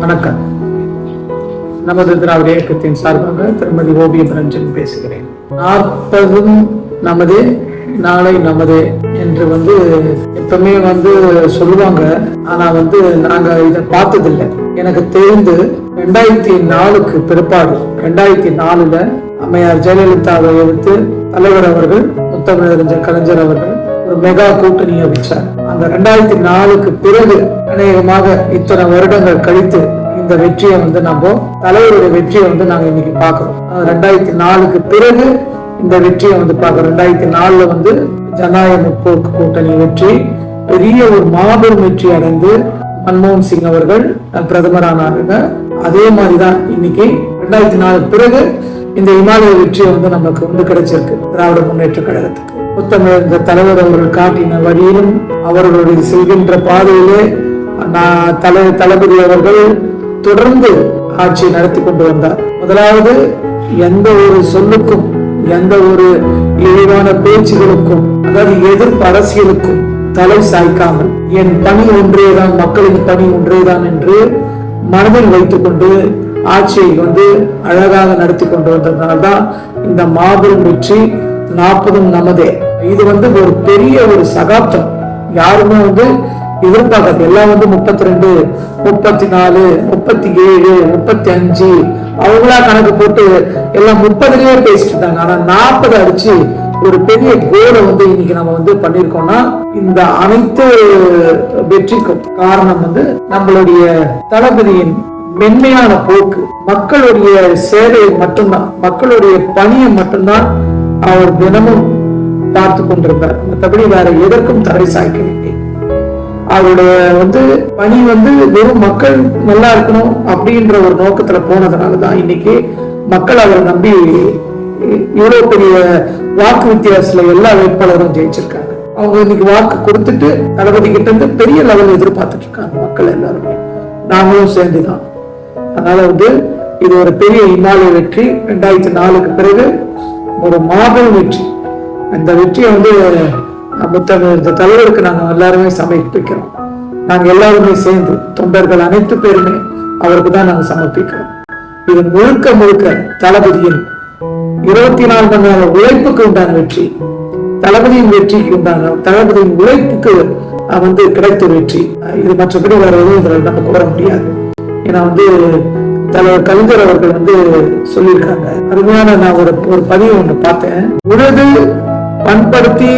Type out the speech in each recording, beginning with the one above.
வணக்கம். நமது திராவிட இயக்கத்தின் சார்பாக திருமதி ஓவியம் ரஞ்சன் பேசுகிறேன். நாற்பதும் நமது நாளை நமது என்று வந்து எப்பவுமே வந்து சொல்லுவாங்க. ஆனா வந்து நாங்க இதை பார்த்ததில்லை. எனக்கு தெரிந்து ரெண்டாயிரத்தி நாலுக்கு பிற்பாடு ரெண்டாயிரத்தி நாலுல அம்மையார் ஜெயலலிதாவை எதிர்த்து தலைவர் அவர்கள் முத்தமிழறிஞர் கலைஞர் அவர்கள் ஒரு மெகா கூட்டணியை வச்சார் அந்த ரெண்டாயிரத்தி நாலுக்கு பிறகு அநேகமாக இத்தனை வருடங்கள் கழித்து இந்த வெற்றியை வந்து நம்ம தலைவருடைய வெற்றியை வந்து நாங்க இன்னைக்கு பாக்குறோம் ரெண்டாயிரத்தி நாலுக்கு பிறகு இந்த வெற்றியை வந்து பார்க்க ரெண்டாயிரத்தி நாலுல வந்து ஜனநாயக முற்போக்கு கூட்டணி வெற்றி பெரிய ஒரு மாபெரும் வெற்றி அடைந்து மன்மோகன் சிங் அவர்கள் அஹ், பிரதமரானாருங்க அதே மாதிரிதான் இன்னைக்கு ரெண்டாயிரத்தி நாலு பிறகு இந்த இமாலய வெற்றியை வந்து நமக்கு வந்து கிடைச்சிருக்கு. திராவிட முன்னேற்ற கழகத்துக்கு. புத்தமிழந்த தலைவர் அவர்கள் காட்டின வழியிலும் அவர்களுடைய செல்கின்ற பாதையிலே நான் தலை தளபதி அவர்கள் தொடர்ந்து ஆட்சி நடத்தி கொண்டு வந்தார். முதலாவது எந்த ஒரு சொல்லுக்கும் எந்த ஒரு இழிவான பேச்சுகளுக்கும் அதாவது எதிர்ப்பு அரசியலுக்கும் தலை சாய்க்காமல் என் பணி ஒன்றேதான் மக்களின் பணி ஒன்றேதான் என்று மனதில் வைத்துக்கொண்டு ஆட்சியை வந்து அழகாக நடத்தி கொண்டு வந்ததுனால்தான் இந்த மாபெரும் வெற்றி நாற்பதும் நமதே. இது வந்து ஒரு பெரிய ஒரு சகாப்தம். யாருமே வந்து எதிர்பார்க்காது. எல்லாம் வந்து முப்பத்தி ரெண்டு முப்பத்தி நாலு முப்பத்தி ஏழு முப்பத்தி அஞ்சு அவங்களா கணக்கு போட்டு எல்லாம் முப்பதுலயே பேசிட்டு இருந்தாங்க. ஆனா நாற்பது அடிச்சு ஒரு பெரிய கோலை வந்து இன்னைக்கு நம்ம வந்து பண்ணிருக்கோம்னா இந்த அனைத்து வெற்றிக்கும் காரணம் வந்து நம்மளுடைய தளபதியின் மென்மையான போக்கு. மக்களுடைய சேவை மட்டும்தான் மக்களுடைய பணியை மட்டும்தான் அவர் தினமும் பார்த்து கொண்டிருப்பார். மற்றபடி வேற எதற்கும் தடை சாய்க்கவில்லை. அவருடைய வந்து பணி வந்து வெறும் மக்கள் நல்லா இருக்கணும் அப்படின்ற ஒரு நோக்கத்துல போனதுனால தான் இன்னைக்கு மக்கள் அவரை நம்பி இவ்வளவு பெரிய வாக்கு வித்தியாசத்துல எல்லா வேட்பாளரும் ஜெயிச்சிருக்காங்க. அவங்க இன்னைக்கு வாக்கு கொடுத்துட்டு தளபதி கிட்ட இருந்து பெரிய லெவல் எதிர்பார்த்துட்டு இருக்காங்க மக்கள் எல்லாருமே. நாங்களும் சேர்ந்துதான். அதனால வந்து இது ஒரு பெரிய இமாலய வெற்றி. ரெண்டாயிரத்தி நாலுக்கு பிறகு ஒரு மாபெரும் வெற்றி. இந்த வெற்றியை வந்து புத்தக இந்த தலைவருக்கு நாங்க எல்லாருமே சமர்ப்பிக்கிறோம். நாங்க எல்லாருமே சேர்ந்து தொண்டர்கள் அனைத்து பேருமே அவருக்கு தான் நாங்க சமர்ப்பிக்கிறோம். இது முழுக்க முழுக்க தளபதியின் இருபத்தி நாலு மணி நேர உழைப்புக்கு உண்டான வெற்றி. தளபதியின் வெற்றிக்கு உண்டான தளபதியின் உழைப்புக்கு வந்து கிடைத்த வெற்றி. இது மற்றபடி வேற எதுவும் இதில் நம்ம கூற முடியாது. ஏன்னா வந்து தலைவர் கலைஞர் அவர்கள் வந்து சொல்லியிருக்காங்க. அருமையான நான் ஒரு ஒரு பதிவு ஒண்ணு பார்த்தேன். உழுது பண்படுத்தி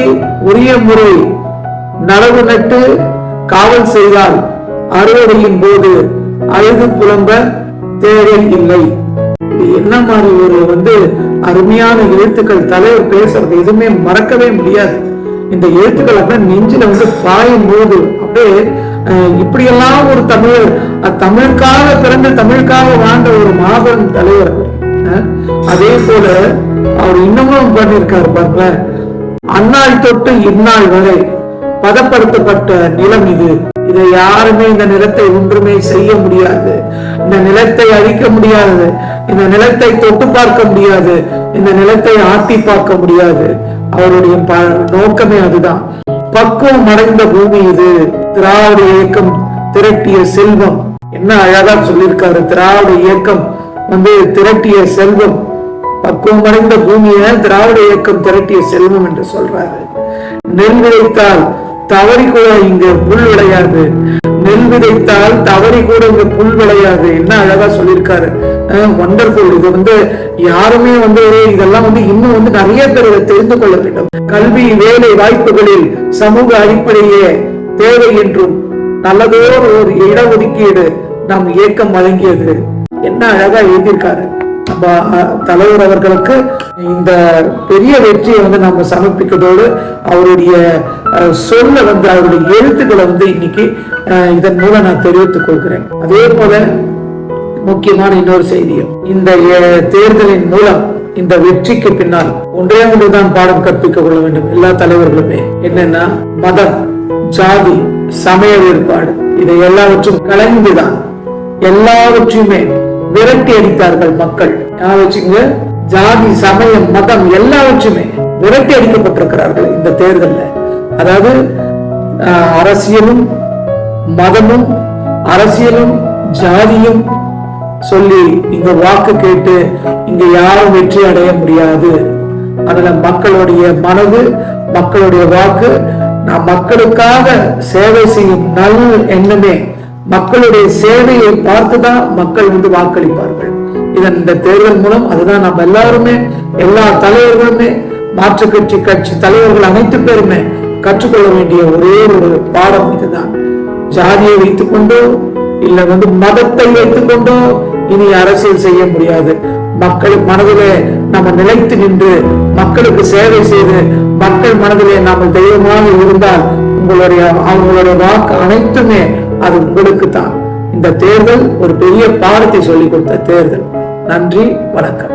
உரிய முறை நடவு நட்டு காவல் செய்தால் அறுவடையின் போது அழுது புலம்ப தேவை இல்லை. என்ன மாதிரி ஒரு வந்து அருமையான எழுத்துக்கள் தலைவர் பேசுறது எதுவுமே மறக்கவே முடியாது. இந்த எழுத்துக்கள் அப்படியே நெஞ்சில வந்து பாயும் போது அப்படியே இப்படியெல்லாம் ஒரு தமிழர் தமிழுக்காக பிறந்து தமிழுக்காக வாழ்ந்த ஒரு மாபெரும் தலைவர். அதே போல அவர் இன்னமும் பண்ணியிருக்காரு பாருங்களேன். அந்நாள் தொட்டு இந்நாள் வரை பதப்படுத்தப்பட்ட நிலம் இது. இதை யாருமே இந்த நிலத்தை ஒன்றுமே செய்ய முடியாது. இந்த நிலத்தை அழிக்க முடியாது. இந்த நிலத்தை தொட்டு பார்க்க முடியாது. இந்த நிலத்தை ஆட்டி பார்க்க முடியாது. அவருடைய நோக்கமே அதுதான். பக்குவம் அடைந்த பூமி இது. திராவிட இயக்கம் திரட்டிய செல்வம். என்ன அழகா சொல்லியிருக்காரு திராவிட இயக்கம் வந்து திரட்டிய செல்வம். பக்குவம் அடைந்த பூமியை திராவிட இயக்கம் திரட்டிய செல்வம் என்று சொல்றாரு. நெல் விதைத்தால் தவறி கூட இங்க புல் விளையாது. நெல் விதைத்தால் தவறி கூட இங்க புல் விளையாது. என்ன அழகா சொல்லியிருக்காரு. ஒண்டர்ஃபுல் இது வந்து யாருமே வந்து இதெல்லாம் வந்து இன்னும் வந்து நிறைய பேர் தெரிந்து கொள்ள வேண்டும். கல்வி வேலை வாய்ப்புகளில் சமூக அடிப்படையே தேவை என்றும் நல்லதோர் ஒரு இடஒதுக்கீடு நம் இயக்கம் வழங்கியது. என்ன அழகா எழுதியிருக்காரு. நம்ம தலைவர் அவர்களுக்கு இந்த பெரிய வெற்றியை வந்து நம்ம சமர்ப்பிக்கிறதோடு அவருடைய சொல்ல வந்து அவருடைய எழுத்துக்களை வந்து இன்னைக்கு இதன் மூலம் நான் தெரிவித்துக் கொள்கிறேன். அதே போல முக்கியமான இன்னொரு செய்தியும் இந்த தேர்தலின் மூலம் இந்த வெற்றிக்கு பின்னால் ஒன்றே ஒன்றுதான் பாடம் கற்பிக்க கொள்ள வேண்டும். எல்லா தலைவர்களுமே. என்னன்னா மதம். ஜாதி சமய வேறுபாடு இதை எல்லாவற்றும் கலந்துதான் எல்லாவற்றையுமே விரட்டி அடித்தார்கள் மக்கள். வச்சுங்க? ஜாதி சமயம் மதம் எல்லாவற்றுமே விரட்டி அடிக்கப்பட்டிருக்கிறார்கள் இந்த தேர்தலில். அதாவது ஆஹ், அரசியலும் மதமும் அரசியலும் ஜாதியும் சொல்லி இங்க வாக்கு கேட்டு இங்க யாரும் வெற்றி அடைய முடியாது. அதுல மக்களுடைய மனது மக்களுடைய வாக்கு நாம் மக்களுக்காக சேவை செய்யும் நல் எண்ணமே மக்களுடைய சேவையை பார்த்துதான் மக்கள் வந்து வாக்களிப்பார்கள். இதன் இந்த தேர்தல் மூலம் அதுதான் நம்ம எல்லாருமே எல்லா தலைவர்களுமே மாற்று கட்சி கட்சி தலைவர்கள் அனைத்து பேருமே கற்றுக்கொள்ள வேண்டிய ஒரே ஒரு பாடம் இதுதான். ஜாதியை வைத்துக்கொண்டோ இல்ல வந்து மதத்தை வைத்துக்கொண்டோ இனி அரசியல் செய்ய முடியாது. மக்கள் மனதிலே நம்ம நிலைத்து நின்று மக்களுக்கு சேவை செய்து மக்கள் மனதிலே நாம தெய்வமாக இருந்தால் உங்களுடைய அவங்களுடைய வாக்கு அனைத்துமே அது உங்களுக்கு தான் இந்த தேர்தல் ஒரு பெரிய பாடத்தை சொல்லிக் கொடுத்த தேர்தல். நன்றி வணக்கம்.